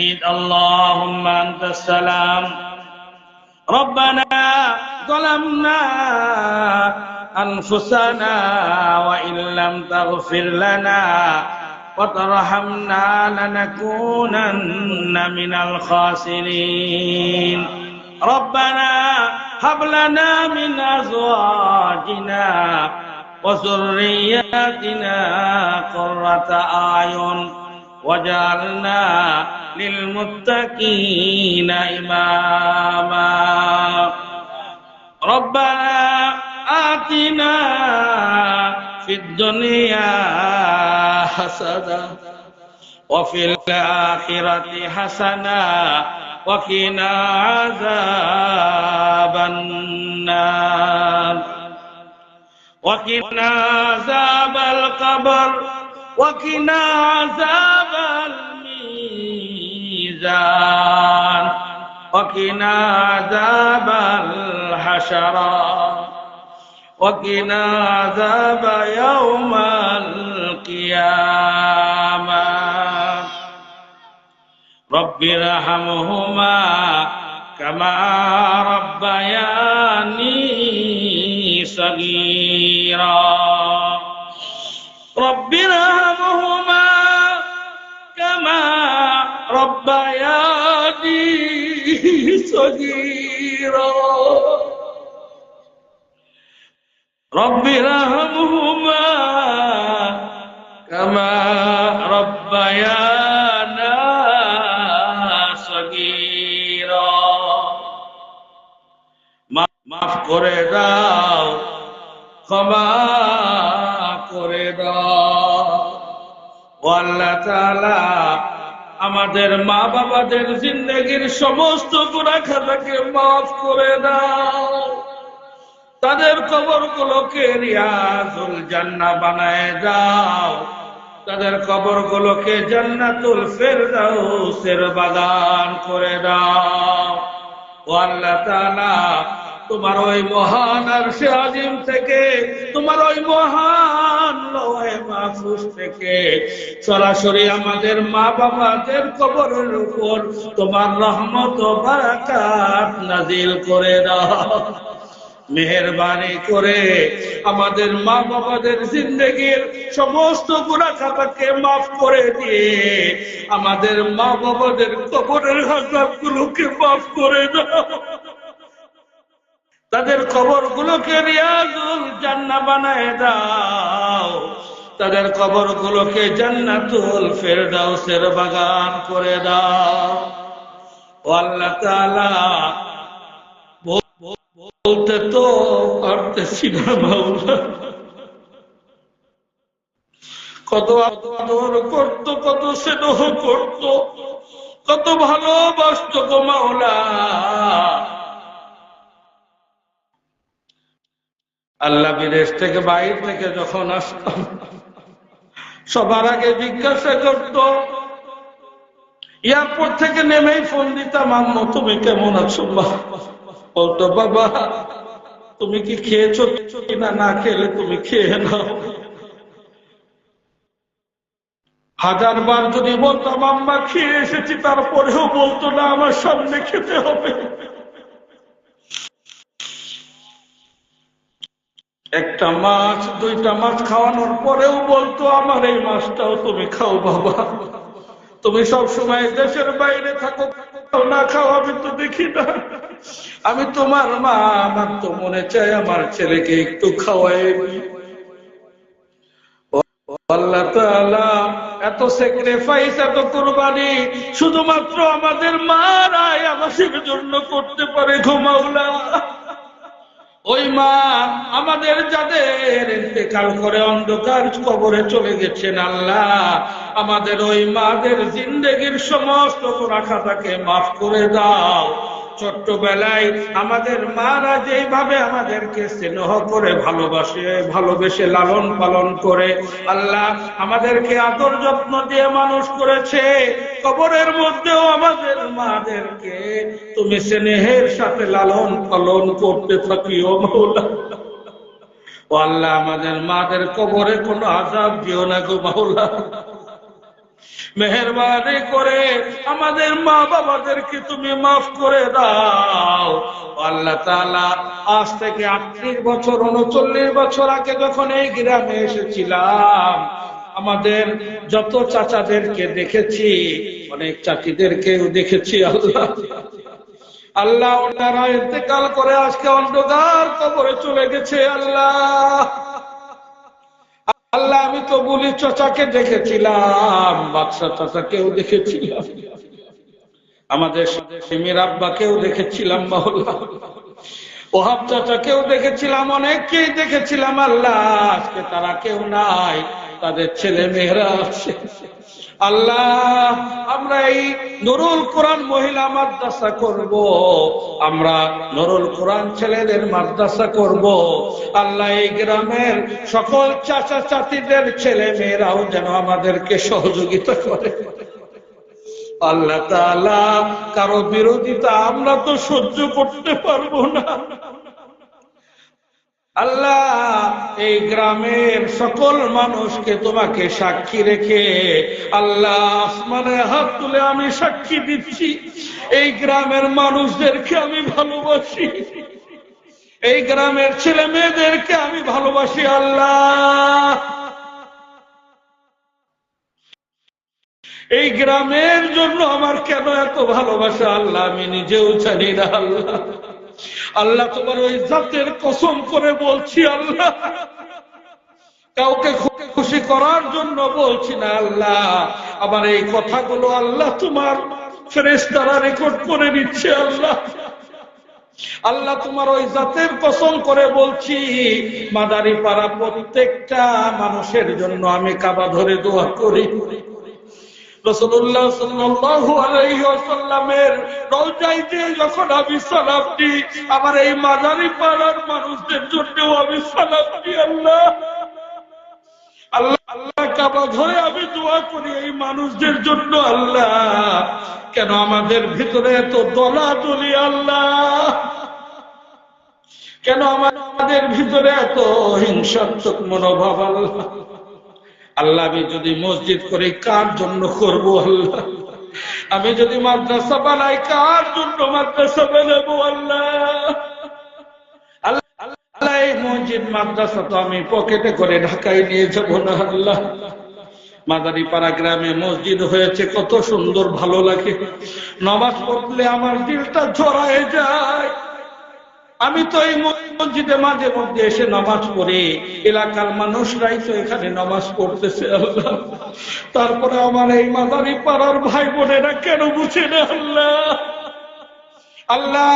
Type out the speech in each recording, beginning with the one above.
اللهم أنت السلام. ربنا ظلمنا أنفسنا وإن لم تغفر لنا وترحمنا لنكونن من الخاسرين. ربنا هب لنا من أزواجنا وذرياتنا قرة أعين وجعلنا للمتقين إماما. ربنا آتنا في الدنيا حسنة وفي الآخرة حسنة وقنا عذاب النار. وقنا عذاب القبر وقنا عذاب الميزان وقنا عذاب الحشرات وقنا عذاب يوم القيامة. رب ارحمهما كما ربياني صغيرا. رب ارحمهما صغيرا رب ارحمهما كما ربيانا صغيرا মাফ করে দাও ক্ষমা করে দাও ও আল্লাহ তাআলা আমাদের মা বাবাদের জিন্দগির সমস্ত গুনাহ খাতাকে মাফ করে দাও। তাদের কবর গুলোকে রিয়াজুল জান্না বানায় দাও। তাদের কবর গুলোকে জান্নাতুল ফেরদাউসের বাগান করে দাও। ও আল্লাহ তাআলা, তোমার ওই মহান আর সে আজিম থেকে তোমার ওই মহান সরাসরি আমাদের মা বাবাদের কবরের উপর তোমার রহমত বারাকাত নাজিল করে দাও। মেহরবানি করে আমাদের মা বাবাদের জিন্দগির সমস্ত গুণা খাতাকে মাফ করে দিয়ে আমাদের মা বাবাদের কবরের হাজাব গুলোকে মাফ করে দাও। তাদের কবর গুলোকে রিয়াজুল জান্না বানায় দাও। তাদের কবর গুলোকে জান্নাতুল ফেরদাউসের বাগান করে দাও। আল্লাহ তাআলা বলতে তো পারতেছি কত আদর করতো, কত স্নেহ করতো, কত ভালোবাসত গো মাওলা আল্লাহ বিদেশ থেকে বাইরে থেকে যখন আসতাম সবার আগে জিজ্ঞাসা করতো, এয়ারপোর্ট থেকে নেমেই ফোন দিতাম, আম্মু, তুমি কেমন আছো? বলতো, বাবা, তুমি কি খেয়েছো কিছু কিনা না খেলে তুমি খেয়ে নাও। হাজার বার যদি বলতাম, আম্মা, খেয়ে এসেছি। তারপরেও বলতো, না, আমার সামনে খেতে হবে। একটা মাছ, দুইটা মাছ খাওয়ানোর পরেও বলতো, আমার এই মাছটাও তুমি খাও বাবা। তুমি সব সময় দেশের বাইরে থাকো না খাও, আমি তো দেখি না। আমি তোমার মা, আমার তো মনে চায় আমার ছেলেকে একটু খাওয়াই এত স্যাক্রিফাইস এত কোরবানি শুধুমাত্র আমাদের মারাই আমাদের জন্য করতে পারে ঘুমাওলা ওই মা আমাদের যাদের ইন্তেকাল করে অন্ধকার কবরে চলে গেছেন আল্লাহ, আমাদের ওই মাদের জিন্দেগির সমস্ত খাতাকে মাফ করে দাও। ছোট্টবেলায় আমাদের মারা যেইভাবে আমাদেরকে স্নেহ করে ভালোবাসে, ভালোবেসে লালন পালন করে, আল্লাহ আমাদেরকে আদর যত্ন দিয়ে মানুষ করেছে। কবরের মধ্যেও আমাদের মাদেরকে তুমি স্নেহের সাথে লালন পালন করতে থাকিও মৌলা। ও আল্লাহ, আমাদের মাদের কবরে কোনো আজাব দিও না গো মাওলা মেহরবানি করে আমাদের মা বাবাদেরকে তুমি মাফ করে দাও। আল্লাহ তাআলা আজ থেকে আটত্রিশ বছর, উনচল্লিশ বছর আগে যখন এই গ্রামে এসেছিলাম, আমাদের যত চাচাদেরকে দেখেছি, অনেক চাচিদেরকেও দেখেছি আল্লাহ। আল্লাহ ওনারা ইন্তেকাল করে আজকে অন্ধকার কবরে চলে গেছে আল্লাহ। আল্লাহ, আমি তো বলি চাচাকে দেখেছিলাম বাদশা চাচাকেও দেখেছিলাম। আমাদের সিমির আব্বাকেও দেখেছিলাম মহল্লা ওহাব চাচাকেও দেখেছিলাম, অনেককেই দেখেছিলাম, আল্লাহ, আজকে তারা কেউ নাই, তাদের ছেলে মেয়েরা আছে। আল্লাহ, আমরা এই কোরআন মহিলা মাদ্রাসা করব। আমরা কোরআন ছেলেদের মাদ্রাসা করব। আল্লাহ এই গ্রামের সকল চাচা চাচিদের ছেলে মেয়েরাও যেন আমাদেরকে সহযোগিতা করে। আল্লাহ তাআলা কারও বিরোধিতা আমরা তো সহ্য করতে পারব না। আল্লাহ, এই গ্রামের সকল মানুষকে তোমাকে সাক্ষী রেখে আল্লাহ আসমানে হাত তুলে আমি সাক্ষী দিচ্ছি। এই গ্রামের মানুষদেরকে আমি ভালোবাসি। এই গ্রামের ছেলে মেয়েদেরকে আমি ভালোবাসি আল্লাহ। এই গ্রামের জন্য আমার কেন এত ভালোবাসা আল্লাহ? আমি নিজেও জানি না আল্লাহ। আল্লাহ তোমার ওই জাতের কসম করে বলছি, আল্লাহ। কাউকে খুকে খুশি করার জন্য বলছি না, আল্লাহ। আমার এই কথাগুলো আল্লাহ তোমার ফেরেস্তারা রেকর্ড করে নিচ্ছে আল্লাহ। আল্লাহ তোমার ওই জাতের কসম করে বলছি মাদারি পাড়া প্রত্যেকটা মানুষের জন্য আমি কাবা ধরে দোয়া করি। আমার এই মাজারি পাড়ার মানুষদের আল্লাহ। আল্লাহ আল্লাহ কাবা ধরে আমি দোয়া করি এই মানুষদের জন্য, আল্লাহ। কেন আমাদের ভিতরে এত দলা দলাদলি, আল্লাহ? কেন আমাদের ভিতরে এত হিংসাত্মক মনোভাব, আল্লাহ? আল্লাহ, আমি যদি মসজিদ করে কার জন্য করব আল্লাহ? আমি যদি মাদ্রাসা বানাই, কার জন্য মাদ্রাসা বানাবো আল্লাহ? এই মসজিদ, মাদ্রাসা তো আমি পকেটে করে ঢাকায় নিয়ে যাব না আল্লাহ। মাদারি পাড়া গ্রামে মসজিদ হয়েছে, কত সুন্দর, ভালো লাগে। নমাজ পড়লে আমার দিলটা ঝরায় যায়। আমি তো এই মসজিদে মাঝে মধ্যে এসে নামাজ পড়ি। এলাকার মানুষরাই তো এখানে নামাজ পড়তেছে আল্লাহ। তারপরে আমার এই মাদারি পাড়ার ভাই বোনেরা কেন বুঝে আল্লাহ? আল্লাহ,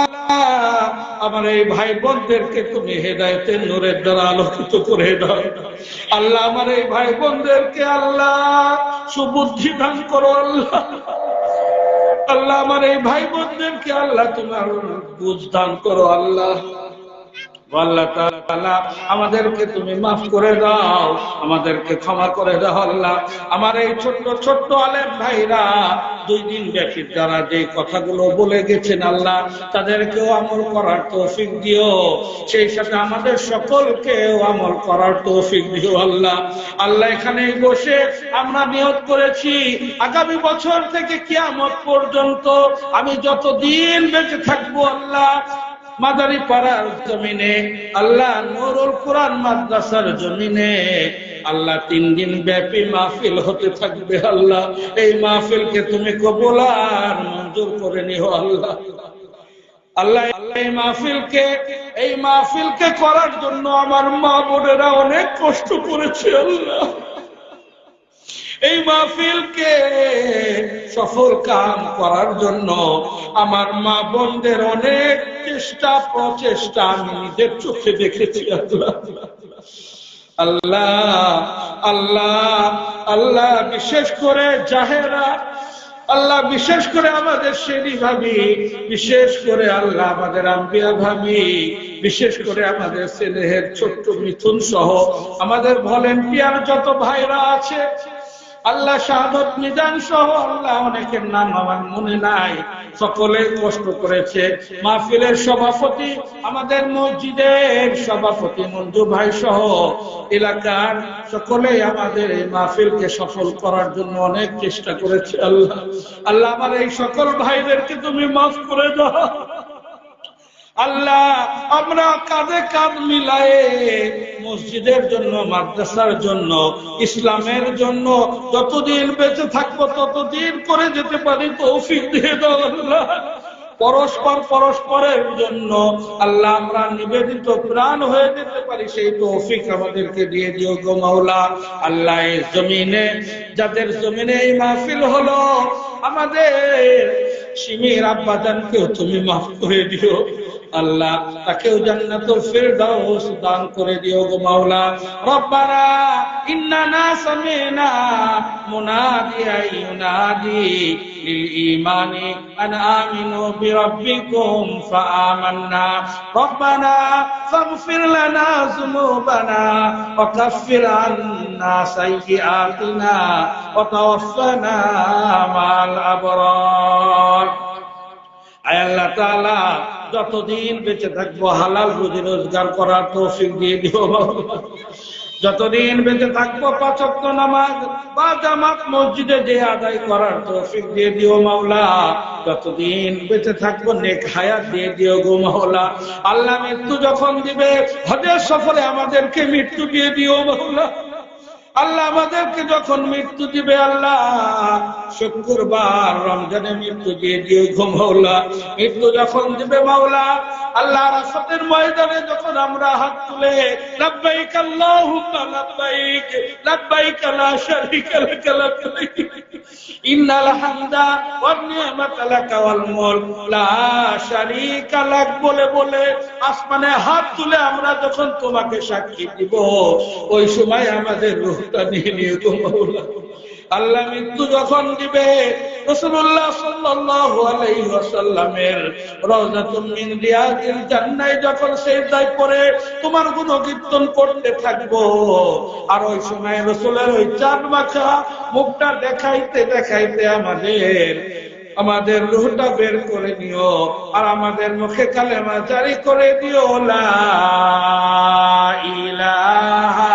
আমার এই ভাই বোনদেরকে তুমি হেদায়তের নূরের দ্বারা আলোকিত করে দাও। আল্লাহ, আমার এই ভাই বোনদেরকে আল্লাহ, সুবুদ্ধি দান করো আল্লাহ। আল্লাহ আমার এই ভাই বোনদেরকে আল্লাহ তোমার বুঝ দান করো আল্লাহ। আমাদেরকে তুমি মাফ করে দাও, আমাদেরকে ক্ষমা করে দাও আল্লাহ। আমার এই ছোট্ট ছোট্ট আলেম ভাইরা, দুই দিন ব্যাপী যারা যে কথাগুলো বলে গেছেন আল্লাহ, তাদেরকেও আমল করার তৌফিক দিও। সেই সাথে আমাদের সকলকেও আমল করার তৌফিক দিও আল্লাহ। আল্লাহ এখানে বসে আমরা নিয়োগ করেছি। আগামী বছর থেকে কিয়ামত পর্যন্ত আমি যতদিন বেঁচে থাকব আল্লাহ মাদারি পাড়ার জমিনে, আল্লাহ নুরুল কোরআন মাদ্রাসার জমিনে, আল্লাহ তিন দিন ব্যাপী মাহফিল হতে থাকবে, আল্লাহ। এই মাহফিলকে তুমি কবুল আর মঞ্জুর করে নিও, আল্লাহ। আল্লাহ আল্লাহ এই মাহফিলকে এই মাহফিলকে করার জন্য আমার মা বোনেরা অনেক কষ্ট করেছে, আল্লাহ। এই মাহফিলকে সফল কাম করার জন্য আমার মা বোনদের অনেক চেষ্টা, প্রচেষ্টা আমি নিজের চোখে দেখেছি আল্লাহ। আল্লাহ আল্লাহ বিশেষ করে জাহেরা, আল্লাহ বিশেষ করে আমাদের শ্রেণি ভাবি, বিশেষ করে আল্লাহ আমাদের আম্বিয়া ভাবি, বিশেষ করে আমাদের ছেলেহের ছোট্ট মিথুন সহ আমাদের ভলেন্টিয়ার যত ভাইরা আছে আল্লাহ শাহাদত নিজান সহ আল্লাহ অনেকের নাম আমার মনে নাই। সকলে কষ্ট করেছে। মাহফিলের সভাপতি আমাদের মসজিদের সভাপতি মঞ্জু ভাই সহ এলাকার সকলে আমাদের এই মাহফিলকে সফল করার জন্য অনেক চেষ্টা করেছে আল্লাহ। আল্লাহ আমার এই সকল ভাইদেরকে তুমি মাফ করে দাও। আল্লাহ, আমরা কাঁধে কাঁধ মিলায়ে মসজিদের জন্য, মাদ্রাসার জন্য, ইসলামের জন্য যতদিন বেঁচে থাকব, ততদিন করে যেতে পারি, তৌফিক দিয়ে দাও পরস্পর পরস্পরের জন্য আল্লাহ, আমরা নিবেদিত প্রাণ হয়ে যেতে পারি, সেই তৌফিক আমাদেরকে দিয়ে দিও গো মাওলা। আল্লাহ জমিনে, যাদের জমিনে এই মাহফিল হলো, আমাদের সিমির আব্বাজানকেও তুমি মাফ করে দিও। আল্লাহ, তাকেও জান্নাতুল ফিরদাউস দান করে দিও গো মাওলা। রব্বানা ইন্নানা সামিনা মুনাদিয়া ইউনাদি লিল ঈমানি আন আমিনু বিরাব্বিকুম ফাআমান্না। রব্বানা ফাগফির লানা যুনুবানা ওয়া কাফফির আন্না সাইয়্যাতিনা ওয়া তাওয়াফানা মাল আবরার। আল্লাহ তাআলা যতদিন বেঁচে থাকব হালাল রুজি রোজগার করার তৌফিক দিয়ে দিও। যতদিন বেঁচে থাকব পাঁচক্ত নামাজ বা জামাত মসজিদে যে আদায় করার তৌফিক দিয়ে দিও মাওলা। যতদিন বেঁচে থাকব নেক হায়াত দিয়ে দিও গো মাওলা। আল্লাহ মৃত্যু যখন দিবে, হজের সফরে আমাদেরকে মৃত্যু দিয়ে দিও মাওলা। আমাদেরকে যখন মৃত্যু দিবে আল্লাহ, শুক্রবার রমজানে মৃত্যু দিয়ে দিয়ে ঘুমাওলা মৃত্যু যখন দিবে মাওলা আল্লাহ রাসতের ময়দানে যখন আমরা হাত তুলে, লাব্বাইক আল্লাহুম্মা লাব্বাইক লাব্বাইক লা শারীকা লাক লাব্বাইক ইন্নাল হামদা আসমানে হাত তুলে আমরা যখন তোমাকে সাক্ষী দিব, ওই সময় আমাদের রূহটা নিয়ে নিয়ে গো মাওলা। আল্লাহ মৃত্যু যখন দিবে করতে থাকব। আর ওই সময় ওই মাখা মুখটা দেখাইতে দেখাইতে আমাদের আমাদের রুহটা বের করে নিও আর আমাদের মুখে কালেমা জারি করে দিও। লা ইলাহা